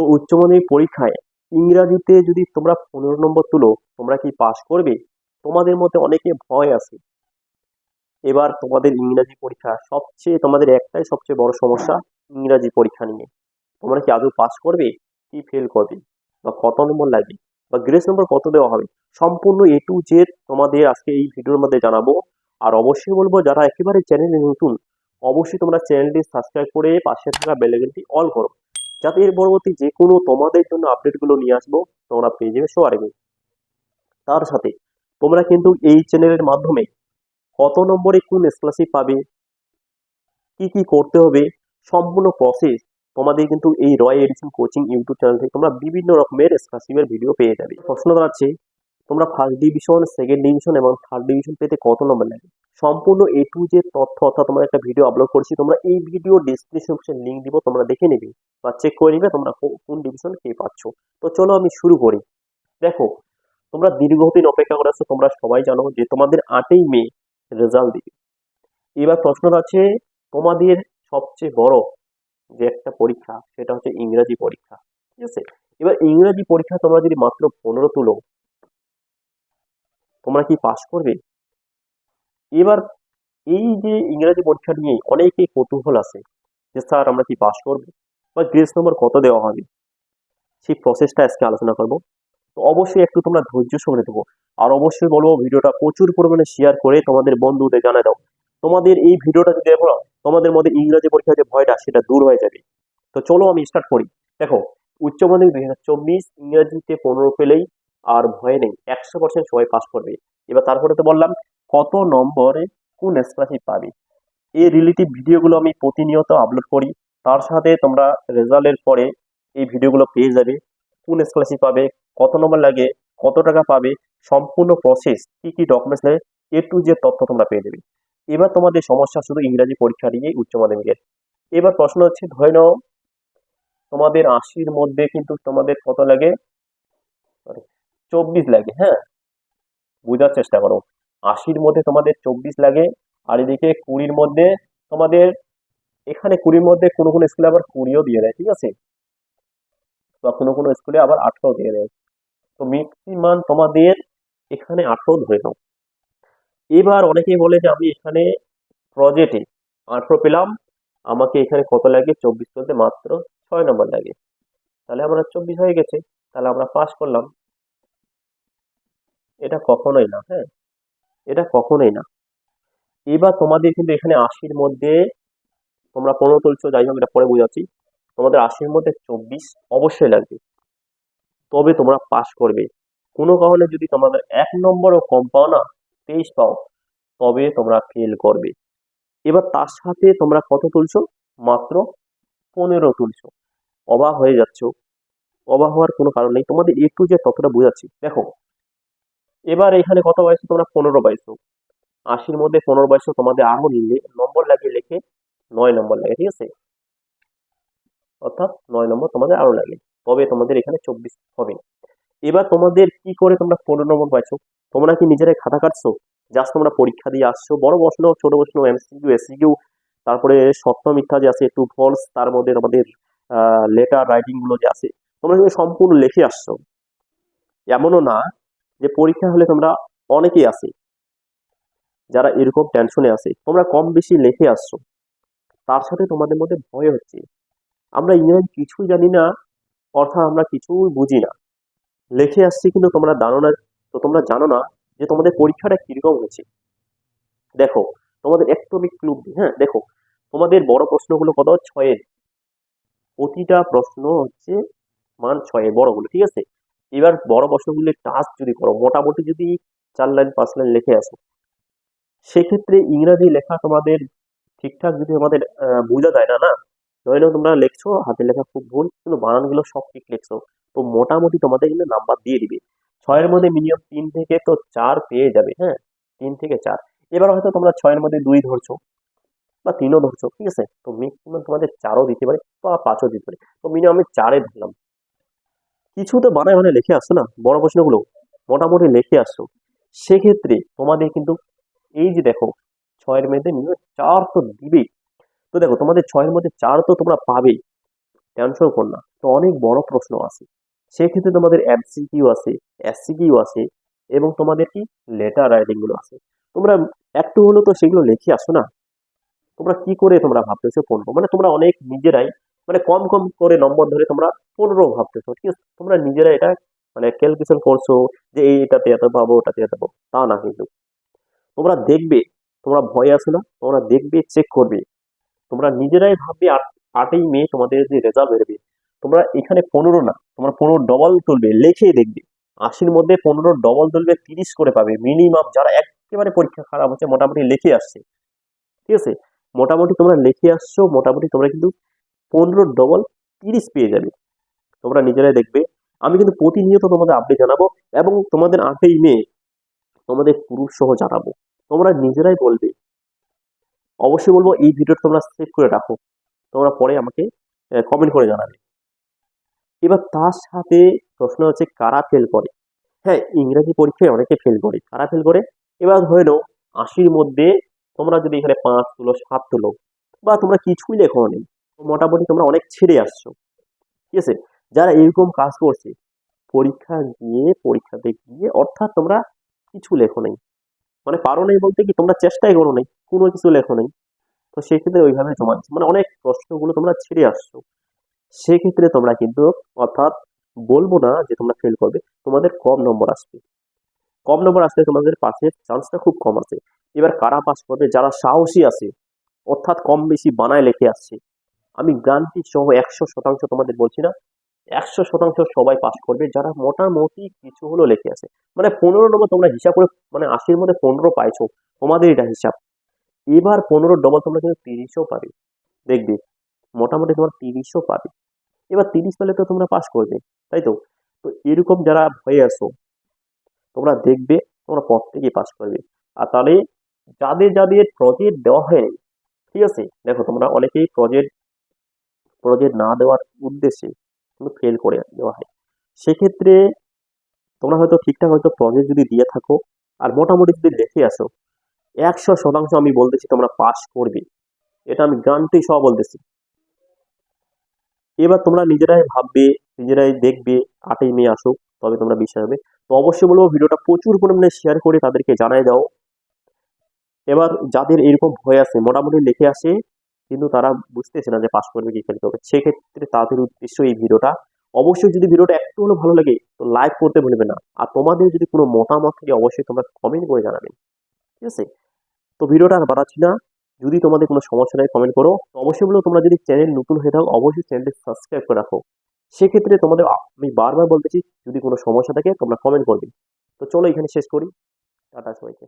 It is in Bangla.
তো উচ্চ মাধ্যমিক পরীক্ষায় ইংরাজিতে যদি তোমরা পনেরো নম্বর তুলো, তোমরা কি পাস করবে? তোমাদের মধ্যে অনেকে ভয় আছে। এবার তোমাদের ইংরাজি পরীক্ষা সবচেয়ে, তোমাদের একটাই সবচেয়ে বড় সমস্যা ইংরাজি পরীক্ষা নিয়ে। তোমরা কি আদৌ পাস করবে? কি ফেল করবে? বা কত নম্বর লাগবে? বা গ্রেস নম্বর কত দেওয়া হবে? সম্পূর্ণ এ টু জেড তোমাদের আজকে এই ভিডিওর মধ্যে জানাব। আর অবশ্যই বলব, যারা একেবারে চ্যানেলে নতুন, অবশ্যই তোমরা চ্যানেলটি সাবস্ক্রাইব করে পাশে থাকা বেলাইকনটি অল করো। যাতে এর পরবর্তী যে কোনো তোমাদের জন্য আপডেটগুলো নিয়ে আসব, তোমরা পেয়ে যাবে সবার আগে। তার সাথে, তোমরা কিন্তু এই চ্যানেলের মাধ্যমে কত নম্বরে কোন স্কলারশিপ পাবে, কি কি করতে হবে, সম্পূর্ণ প্রসেস তোমাদের কিন্তু এই Roy edition coaching YouTube channel থেকে তোমরা বিভিন্ন রকমের স্কলারশিপের ভিডিও পেয়ে যাবে। প্রশ্ন দাঁড়াচ্ছে, তোমরা ফার্স্ট ডিভিশন সেকেন্ড ডিভিশন এবং থার্ড ডিভিশন পেতে কত নম্বর লাগে? সম্পূর্ণ এ টু যে তথ্য অর্থাৎ তোমরা একটা ভিডিও আপলোড করছি, তোমরা এই ভিডিও ডিসক্রিপশন লিঙ্ক দিব, তোমরা দেখে নেবে। বা চেক করে নিবে তোমরা কোন ডিভিশন কে পাচ্ছ। তো চলো আমি শুরু করি। দেখো, তোমরা দীর্ঘদিন অপেক্ষা করেছ তোমরা সবাই জানো যে তোমাদের আটই মে রেজাল্ট দিবে। এবার প্রশ্ন আছে তোমাদের সবচেয়ে বড় যে একটা পরীক্ষা, সেটা হচ্ছে ইংরাজি পরীক্ষা, ঠিক আছে? এবার ইংরাজি পরীক্ষা তোমরা যদি মাত্র পনেরো তুলো, তোমরা কি পাশ করবে? এবার এই যে ইংরাজি পরীক্ষা নিয়ে অনেকেই কৌতূহল আছে যে, স্যার, আমরা কি পাশ করব? বা গ্রেস নম্বর কত দেওয়া হবে? সেই প্রসেসটা আজকে আলোচনা করব। তো অবশ্যই একটু তোমরা ধৈর্য সঙ্গে দেবো আর অবশ্যই বলব, ভিডিওটা প্রচুর পরিমাণে শেয়ার করে তোমাদের বন্ধুদের জানা দাও। তোমাদের এই ভিডিওটা যদি দেখো, তোমাদের মধ্যে ইংরাজি পরীক্ষার যে ভয়টা, সেটা দূর হয়ে যাবে। তো চলো আমি স্টার্ট করি। দেখো, উচ্চ মাধ্যমিক দুই হাজার চব্বিশ, ইংরাজিতে পনেরো পেলেই আর ভয় নেই। একশো পার্সেন্ট সবাই পাস করবে। এবার তারপরে তো বললাম, কত নম্বরে কোন স্কলারশিপ পাবে? এই রিলেটিভ ভিডিওগুলো আমি প্রতিনিয়ত আপলোড করি। তার সাথে তোমরা রেজাল্টের পরে এই ভিডিওগুলো পেয়ে যাবে। কোন স্কলারশিপ পাবে কত নম্বর লাগে কত টাকা পাবে সম্পূর্ণ প্রসেস কি কি ডকুমেন্টস লাগে এ টু যে তথ্য তোমরা পেয়ে যাবে। এবার তোমাদের সমস্যা শুধু ইংরাজি পরীক্ষা নিয়ে উচ্চ মাধ্যমিকের। এবার প্রশ্ন হচ্ছে ধরে নাও তোমাদের আশির মধ্যে কিন্তু তোমাদের কত লাগে? Sorry, চব্বিশ লাগে হ্যাঁ? বোঝার চেষ্টা করো। আশির মধ্যে তোমাদের চব্বিশ লাগে আর এদিকে কুড়ির মধ্যে তোমাদের এখানে কুড়ির মধ্যে কোনো কোনো স্কুলে আবার কুড়িও দিয়ে দেয়, ঠিক আছে? বা কোনো কোনো স্কুলে আবার আঠারো দিয়ে দেয়। তো ম্যাক্সিমাম তোমাদের এখানে আঠারো ধরে নাও। এবার অনেকেই বলে যে আমি এখানে প্রজেক্টে আঠারো পেলাম, আমাকে এখানে কত লাগে? চব্বিশ বলতে মাত্র ছয় নম্বর লাগে। তাহলে আমরা চব্বিশ হয়ে গেছে, তাহলে আমরা পাস করলাম। এটা কখনোই না হ্যাঁ? এটা কখনোই না। এবার তোমাদের কিন্তু এখানে আশির মধ্যে তোমরা পনেরো তুলছো, যাই হোক, এটা পরে বোঝাচ্ছি। তোমাদের আশির মধ্যে চব্বিশ অবশ্যই লাগবে। তবে তোমরা পাস করবে। কোনো কারণে যদি তোমাদের এক নম্বরও কম পাও না, তেইশ পাও, তবে তোমরা ফেল করবে। এবার তার সাথে তোমরা কত তুলছো? মাত্র পনেরো তুলছো। অবাক হয়ে যাচ্ছ। অবাক হওয়ার কোনো কারণ নেই। তোমাদের একটু যে ততটা বোঝাচ্ছি। দেখো, এবার এখানে কত পাইছো তোমরা পনেরো পাইছো আশির মধ্যে পনেরো পাইছো তোমাদের আরও নিলে, নম্বর লাগিয়ে লিখে নয় নম্বর লাগে ঠিক আছে? অর্থাৎ নয় নম্বর তোমাদের আরও লাগে তবে তোমাদের এখানে চব্বিশ হবে। এবার তোমাদের কি করে তোমরা পনেরো নম্বর পাইছো? তোমরা কি নিজেরাই খাতা কাটছো? জাস্ট তোমরা পরীক্ষা দিয়ে আসছো। বড় প্রশ্ন, ছোট প্রশ্ন এমসিকিউ এসিকিউ তারপরে সত্য মিথ্যা যে আছে টু ফলস তার মধ্যে আমাদের লেটার রাইটিংগুলো যে আছে, তোমরা কিন্তু সম্পূর্ণ লিখে আসছো। এমনও না যে পরীক্ষা হলে তোমরা অনেকেই আছে, যারা এরকম টেনশনে আছে, তোমরা কম বেশি লিখে আসছো। তার সাথে তোমাদের মধ্যে ভয় হচ্ছে। আমরা ইংরেজি কিছুই জানি না, অর্থাৎ আমরা কিছুই বুঝি না। লিখে আসছি কিন্তু তোমরা জানো না, তো তোমরা জানো না যে তোমাদের পরীক্ষাটা কীরকম হয়েছে। দেখো, তোমাদের একটু আমি ক্লু হ্যাঁ? দেখো, তোমাদের বড় প্রশ্নগুলো কত? ছয়ের। প্রতিটা প্রশ্ন হচ্ছে মান ছয়ের বড়গুলো, ঠিক আছে? এবার বড় প্রশ্নগুলো টাচ যদি করো, মোটামুটি যদি চার লাইন, পাঁচ লাইন লিখে আসো, সেক্ষেত্রে ইংরাজি লেখা তোমাদের ঠিকঠাক যদি আমাদের বোঝা যায় না না? নইলে তোমরা লিখছো, হাতের লেখা খুব ভুল, কিন্তু বানানগুলো সব ঠিক লিখছো। তো মোটামুটি তোমাদের কিন্তু নাম্বার দিয়ে দিবে। ছয়ের মধ্যে মিনিমাম তিন থেকে তো চার পেয়ে যাবে হ্যাঁ? তিন থেকে চার। এবার হয়তো তোমরা ছয়ের মধ্যে দুই ধরছো, বা তিনও ধরছো, ঠিক আছে? তো ম্যাক্সিমাম তোমাদের চারও দিতে পারে বা পাঁচও দিতে পারে। তো মিনিমাম আমি চারে ধরলাম। কিছু তো বানায় মানে লিখে আসছো না? বড় প্রশ্নগুলো। মোটামুটি লিখে আসছো। সেক্ষেত্রে তোমাদের কিন্তু, এই যে দেখো ছয়ের মধ্যে মিনিমাম চার তো দিবেই। তো দেখো, তোমাদের ছয়ের মধ্যে চার তো তোমরা পাবেই। টেনশন কর না। তো অনেক বড় প্রশ্ন আছে। সেক্ষেত্রে তোমাদের এমসিকিউ আছে এসসিকিউ আছে এবং তোমাদের কি? লেটার রাইটিংগুলো আছে। তোমরা একটু হলেও তো সেগুলো লিখে আসো না। তোমরা কি করে তোমরা ভাবতেছো পনেরো মানে তোমরা অনেক নিজেরাই মানে কম কম করে নম্বর ধরে তোমরা পনেরো ভাবতেছো, ঠিক আছে? তোমরা নিজেরা এটা মানে ক্যালকুলেশন করছ যে এই এটাতে এত পাবো, ওটাতে এত পাবো। তা না কিন্তু। তোমরা দেখবে তোমরা ভয় আসো না? তোমরা দেখবে চেক করবে। তোমরা নিজেরাই ভাববে, আট, আটই মে তোমাদের যে রেজাল্ট বেরোবে। তোমরা এখানে পনেরো না, তোমরা পনেরো ডবল তুলবে লেখে দেখবে। আশির মধ্যে পনেরো ডবল তুলবে, তিরিশ করে পাবে। মিনিমাম যারা একেবারে পরীক্ষা খারাপ হচ্ছে, মোটামুটি লিখে আসছে। ঠিক আছে? মোটামুটি তোমরা লিখে আসছো, মোটামুটি তোমরা কিন্তু পনেরো ডবল তিরিশ পেয়ে যাবে। তোমরা নিজেরাই দেখবে। আমি কিন্তু প্রতিনিয়ত তোমাদের আপডেট জানাব এবং তোমাদের আটই মে তোমাদের পুরুষ সহ জানাব। তোমরা নিজেরাই বলবে। অবশ্যই বলব, এই ভিডিওটা তোমরা সেভ করে রাখো। তোমরা পরে আমাকে কমেন্ট করে জানাবে। এবার তার সাথে প্রশ্ন হচ্ছে, কারা ফেল করে? হ্যাঁ ইংরেজি পরীক্ষায় অনেকে ফেল করে। কারা ফেল করে? এবার ধরে নাও, আশির মধ্যে তোমরা যদি এখানে পাঁচ তুলো, সাত তুলো, বা তোমরা কিছুই লেখো নেই মোটামুটি তোমরা অনেক ছেড়ে আসছো। ঠিক আছে? যারা এরকম কাজ করছে, পরীক্ষা গিয়ে, পরীক্ষাতে গিয়ে অর্থাৎ তোমরা কিছু লেখো নেই মানে পারো নেই বলতে কি, তোমরা চেষ্টাই করো নেই, কোনো কিছু লেখো নেই। তো সেক্ষেত্রে ওইভাবে জমা মানে অনেক প্রশ্নগুলো তোমরা ছেড়ে আসছো। সেক্ষেত্রে তোমরা কিন্তু, অর্থাৎ বলব না যে তোমরা ফেল করবে, তোমাদের কম নম্বর আসবে। কম নম্বর আসলে তোমাদের পাশের চান্সটা খুব কম আছে। এবার কারা পাস করবে, যারা সাহসী আছে, অর্থাৎ কম বেশি বানায় লেখে আসছে। আমি গ্রান্টি সহ একশো শতাংশ তোমাদের বলছি না একশো শতাংশ সবাই পাস করবে, যারা মোটামুটি কিছু হলো লেখে আছে। মানে পনেরো নম্বর তোমরা হিসাব করে মানে আশির মধ্যে পনেরো পাইছো তোমাদের এটা হিসাব। এবার পনেরো ডবল তোমরা কিন্তু তিরিশও পাবে। দেখবে, মোটামুটি তোমার তিরিশও পাবে। এবার তিরিশ পেলে তো তোমরা পাস করবে, তাই তো? তো এরকম যারা হয়ে আসো তোমরা দেখবে, তোমরা প্রত্যেকেই পাস করবে। আর তাহলে যাদের যাদের প্রজেক্ট দেওয়া হয়নি, ঠিক আছে? দেখো তোমরা অনেকেই প্রজেক্ট প্রজেক্ট না দেওয়ার উদ্দেশ্যে কিন্তু ফেল করে দেওয়া হয়। সেক্ষেত্রে তোমরা হয়তো ঠিকঠাক হয়তো প্রজেক্ট যদি দিয়ে থাকো, আর মোটামুটি যদি লিখে আসো, একশো শতাংশ আমি বলতেছি তোমরা পাস করবে। এটা আমি গ্রান্টি সহ বলতেছি। এবার তোমরা নিজেরাই ভাববে, নিজেরাই দেখবে, আটই মে আসুক, তবে তোমরা বিশ্বাস হবে। তো অবশ্যই বলব, ভিডিওটা প্রচুর পরিমাণে শেয়ার করে তাদেরকে জানাই দাও। এবার যাদের এরকম ভয় আছে, মোটামুটি লিখে আসে কিন্তু তারা বুঝতেছে না যে পাস করবে কি ফেল করবে সেক্ষেত্রে তাদের উদ্দেশ্য এই ভিডিওটা। অবশ্যই যদি ভিডিওটা একটু হলেও ভালো লাগে, তো লাইক করতে ভুলবে না। আর তোমাদের যদি কোনো মতামত থাকে, অবশ্যই তোমরা কমেন্ট করে জানাবেন। ঠিক আছে? তো ভিডিওটা আর বাড়াচ্ছি না। যদি তোমাদের কোনো সমস্যা নেই কমেন্ট করো। তো অবশ্যই বলো, তোমরা যদি চ্যানেল নতুন হয়ে থাকো, অবশ্যই চ্যানেলটি সাবস্ক্রাইব করে রাখো। সেক্ষেত্রে তোমাদের আমি বারবার বলতেছি, যদি কোনো সমস্যা থাকে, তোমরা কমেন্ট করবে। তো চলো এখানে শেষ করি। টাটা সবাইকে।